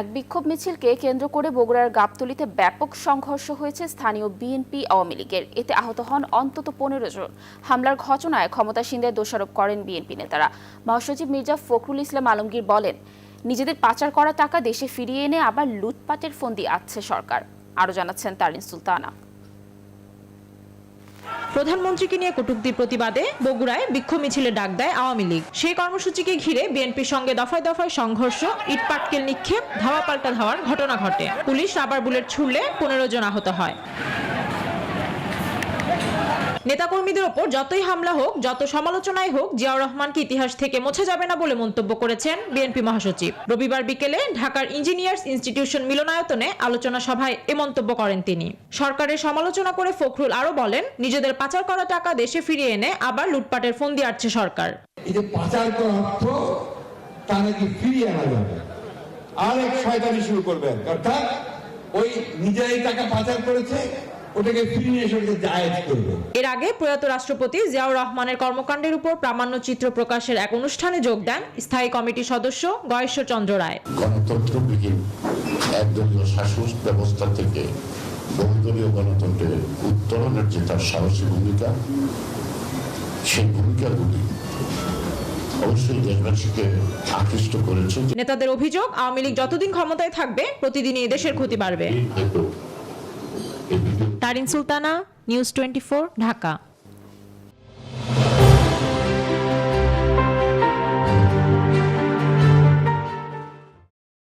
এক বিক্ষোভ মিছিলকে কেন্দ্র করে বগুড়ার গাবতলিতে ব্যাপক সংঘর্ষ হয়েছে স্থানীয় বিএনপি, আওয়ামী লীগের। এতে আহত হন অন্তত পনেরো জন। হামলার ঘটনায় ক্ষমতাসীনদের দোষারোপ করেন বিএনপি নেতারা। মহাসচিব মির্জা ফখরুল ইসলাম আলমগীর বলেন, নিজেদের পাচার করা টাকা দেশে ফিরিয়ে এনে আবার লুটপাটের ফন্দি আছে সরকার। আরও জানাচ্ছেন তারিন সুলতানা। প্রধানমন্ত্রীকে নিয়ে কটুক্তির প্রতিবাদে বগুড়ায় বিক্ষোভ মিছিলে ডাক দেয় আওয়ামী লীগ। সেই কর্মসূচিকে ঘিরে বিএনপির সঙ্গে দফায় দফায় সংঘর্ষ, ইটপাটকেল নিক্ষেপ, ধাওয়া পাল্টা ধাওয়ার ঘটনা ঘটে। পুলিশ রাবার বুলেট ছুড়লে পনেরো জন আহত হয়। নেতাকর্মীদের ওপর যতই হামলা হোক, যত সমালোচনাই হোক, জিয়াউর রহমানকে ইতিহাস থেকে মোছা যাবে না বলে মন্তব্য করেছেন বিএনপি মহাসচিব। রবিবার বিকেলে ঢাকার ইঞ্জিনিয়ার্স ইনস্টিটিউশন মিলনায়তনে আলোচনা সভায় এ মন্তব্য করেন তিনি। সরকারের সমালোচনা করে ফখরুল আরও বলেন, নিজেদের পাচার করা টাকা দেশে ফিরিয়ে এনে আবার লুটপাটের ফন্দি আটছে সরকার। তা নাকি ফিরিয়ে আনা যাবে? আরেক শয়তানি শুরু করবেন। অর্থাৎ ওই নিজেরাই টাকা পাচার করেছে ওটাকে ফিরিয়ে এসে ওটাকে জায়েজ করবে। এর আগে প্রয়াত রাষ্ট্রপতি জিয়াউর রহমানের কর্মকাণ্ডের উপর প্রামাণ্য চিত্র প্রকাশের এক অনুষ্ঠানে যোগ দেন স্থায়ী কমিটির সদস্য গয়েশ্বর চন্দ্র রায় গণতন্ত্রবিহীন একদলীয় শাসন ব্যবস্থা থেকে বহুদলীয় গণতন্ত্রের উত্তরণের যে তার সাহসী ভূমিকা সেই ভূমিকাগুলি অবশ্যই দেশবাসীকে আকৃষ্ট করেছে নেতাদের অভিযোগ আওয়ামী লীগ যতদিন ক্ষমতায় থাকবে প্রতিদিনই দেশের ক্ষতি বাড়বে। Tarin Sultana news twenty Dhaka.